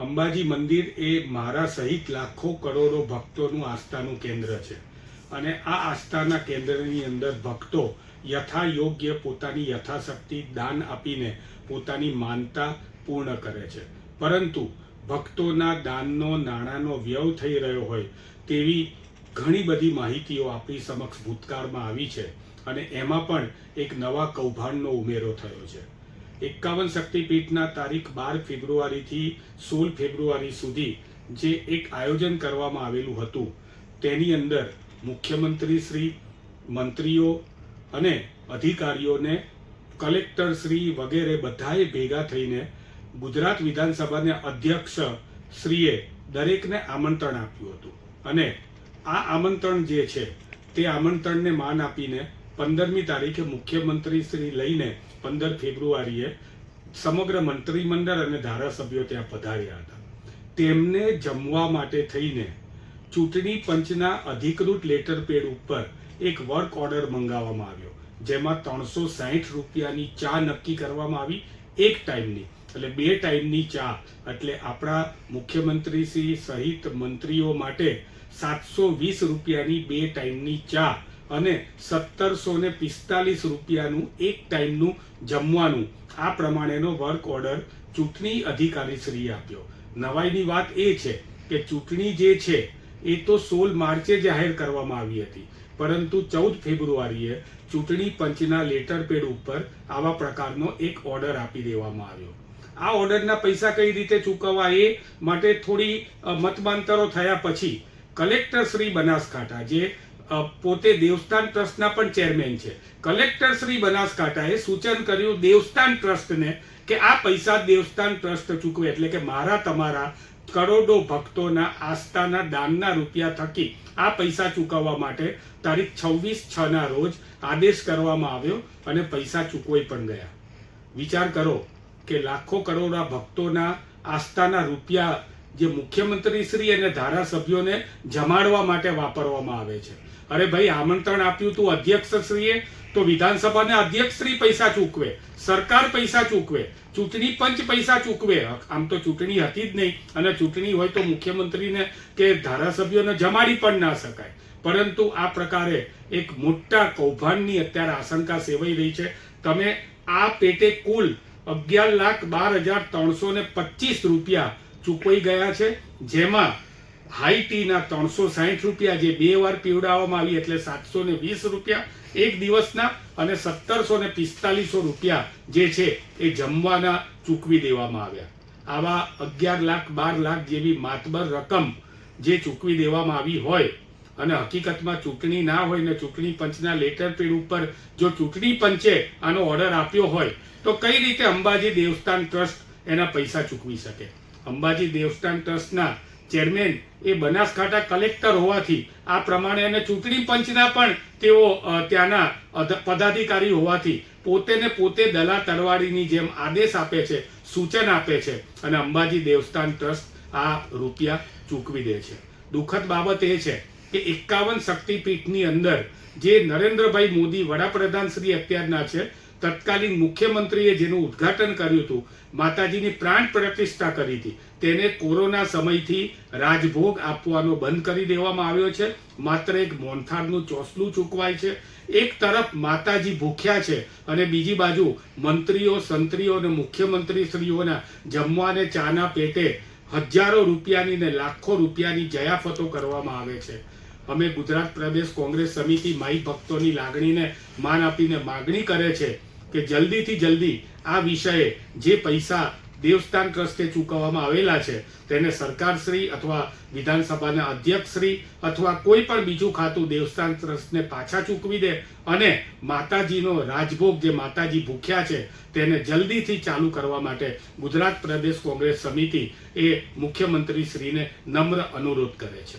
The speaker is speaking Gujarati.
અંબાજી મંદિર એ મારા સહિત લાખો કરોડો ભક્તોનું આસ્થાનું કેન્દ્ર છે. અને આ આસ્થાના કેન્દ્રની અંદર ભક્તો યથા યોગ્ય પોતાની યથાશક્તિ દાન આપીને પોતાની માનતા પૂર્ણ કરે છે. પરંતુ ભક્તોના દાનનો નાણાંનો વ્યય થઈ રહ્યો હોય તેવી ઘણી બધી માહિતીઓ આપણી સમક્ષ ભૂતકાળમાં આવી છે અને એમાં પણ એક નવા કૌભાંડનો ઉમેરો થયો છે. એકાવન શક્તિપીઠના તારીખ બાર ફેબ્રુઆરીથી સોળ ફેબ્રુઆરી સુધી જે એક આયોજન કરવામાં આવેલું હતું, તેની અંદર મુખ્યમંત્રી શ્રી, મંત્રીઓ અને અધિકારીઓને કલેક્ટર શ્રી વગેરે બધાએ ભેગા થઈને ગુજરાત વિધાનસભાને અધ્યક્ષ શ્રીએ દરેકને આમંત્રણ આપ્યું હતું. અને આ આમંત્રણ જે છે, તે આમંત્રણને માન આપીને પંદરમી તારીખે મુખ્યમંત્રી શ્રી લઈને પંદર ફેબ્રુઆરીએ સમગ્ર મંત્રીમંડળ અને ધારાસભ્યો ત્યાં પધાર્યા હતા. તેમને જમવા માટે થઈને ચૂંટણી પંચના અધિકૃત લેટર પેડ ઉપર એક વર્ક ઓર્ડર મંગાવવામાં આવ્યો, જેમાં ત્રણસો સાહીઠ રૂપિયાની ચા નક્કી કરવામાં આવી, એક ટાઈમની, એટલે બે ટાઈમની ચા, એટલે આપણા મુખ્યમંત્રી શ્રી સહિત મંત્રીઓ માટે સાતસો વીસ રૂપિયાની બે ટાઈમની ચા અને સત્તરસો ને પિસ્તાલીસ રૂપિયાનું એક ટાઈમનું જમવાનું. આ પ્રમાણેનો વર્ક ઓર્ડર ચૂંટણી અધિકારી શ્રીએ આપ્યો. નવાઈની વાત એ છે કે ચૂંટણી જે છે, એ તો સોળ માર્ચે જાહેર કરવામાં આવી હતી. પરંતુ ચૌદ ફેબ્રુઆરીએ ચૂંટણી પંચના લેટર પેડ ઉપર આવા પ્રકારનો એક ઓર્ડર આપી દેવામાં આવ્યો. આ ઓર્ડરના પૈસા કઈ રીતે ચૂકવવા એ માટે થોડી મતમાંતરો થયા પછી કલેક્ટર શ્રી બનાસકાંઠા, જે પોતે દેવસ્થાન ટ્રસ્ટના પણ ચેરમેન છે. કલેક્ટર શ્રી બનાસકાંઠાએ સૂચન કર્યું દેવસ્થાન ટ્રસ્ટને કે આ પૈસા દેવસ્થાન ટ્રસ્ટ ચૂકવે એટલે કે મારા તમારા કરોડો ભક્તોના આસ્થાના દાનના રૂપિયા થકી આ પૈસા ચૂકવવા માટે તારીખ છવ્વીસ છ ના રોજ આદેશ કરવામાં આવ્યો અને પૈસા ચૂકવાઈ પણ ગયા. વિચાર કરો કે લાખો કરોડા ભક્તોના આસ્થાના રૂપિયા જે મુખ્યમંત્રી શ્રી અને ધારાસભ્યોને જમાડવા માટે વાપરવામાં આવે છે. અરે ભાઈ, આમંત્રણ આપ્યું તું અધ્યક્ષ શ્રીએ તો વિધાનસભાને અધ્યક્ષ શ્રી પૈસા ચૂકવે, સરકાર પૈસા ચૂકવે, ચૂંટણી પંચ પૈસા ચૂકવે. આમ તો ચૂંટણી હતી જ નહીં, અને ચૂંટણી હોય તો મુખ્યમંત્રીને કે ધારાસભ્યોને જમાડી પણ ના શકાય. પરંતુ આ પ્રકારે એક મોટા કૌભાંડની અત્યારે આશંકા સેવાઈ રહી છે. તમે આ પેટે કુલ અગિયાર લાખ બાર હજાર ત્રણસો ને પચીસ રૂપિયા ચૂકવાઈ ગયા છે. જેમાં હાઈ ટીના ત્રણસો સાહીઠ રૂપિયા જે બે વાર પીવડાવવામાં આવી એટલે સાતસો ને વીસ રૂપિયા એક દિવસના અને સત્તરસો ને પિસ્તાલીસો રૂપિયા જે છે એ જમવાના ચૂકવી દેવામાં આવ્યા. આવા અગિયાર લાખ, બાર લાખ જેવી માતબર રકમ જે ચૂકવી દેવામાં આવી હોય અને હકીકતમાં ચૂંટણી ના હોય ને ચૂંટણી પંચના લેટર પેડ ઉપર જો ચૂંટણી પંચે આનો ઓર્ડર આપ્યો હોય તો કઈ રીતે અંબાજી દેવસ્થાન ટ્રસ્ટ એના પૈસા ચૂકવી શકે? અંબાજી દેવસ્થાન ટ્રસ્ટના ચેરમેન એ બનાસકાંઠા કલેક્ટર હોવાથી આ પ્રમાણે અને ચૂંટણી પંચના પણ તેઓ ત્યાંના પદાધિકારી હોવાથી પોતે ને પોતે દલા તરવાડીની જેમ આદેશ આપે છે, સૂચન આપે છે અને અંબાજી દેવસ્થાન ટ્રસ્ટ આ રૂપિયા ચૂકવી દે છે. દુઃખદ બાબત એ છે કે એકાવન શક્તિપીઠની અંદર જે નરેન્દ્રભાઈ મોદી વડાપ્રધાન શ્રી અત્યારના છે તત્કાલીન મુખ્યમંત્રીએ જેનું ઉદ્ઘાટન કર્યું હતું, માતાજીની પ્રાણ પ્રતિષ્ઠા કરી હતી. તેને કોરોના સમયથી રાજભોગ આપવાનો બંધ કરી દેવામાં આવ્યો છે. માત્ર એક મોનથાળનું ચોસલું ચૂકવાય છે. એક તરફ માતાજી ભૂખ્યા છે અને બીજી બાજુ મંત્રીઓ, સંત્રીઓ અને મુખ્યમંત્રી શ્રીઓના જમવાને ચાના પેટે હજારો રૂપિયાની ને લાખો રૂપિયાની જયાફતો કરવામાં આવે છે. અમે ગુજરાત પ્રદેશ કોંગ્રેસ સમિતિ માઈ ભક્તોની લાગણીને માન આપીને માગણી કરે છે કે જલ્દીથી જલ્દી આ વિષયે જે પૈસા દેવસ્થાન ટ્રસ્ટે ચૂકવવામાં આવેલા છે, તેને સરકારશ્રી અથવા વિધાનસભાના અધ્યક્ષશ્રી અથવા કોઈ પણ બીજું ખાતું દેવસ્થાન ટ્રસ્ટને પાછા ચૂકવી દે અને માતાજીનો રાજભોગ જે માતાજી ભૂખ્યા છે, તેને જલ્દીથી ચાલુ કરવા માટે ગુજરાત પ્રદેશ કોંગ્રેસ સમિતિ એ મુખ્યમંત્રી શ્રીને નમ્ર અનુરોધ કરે છે.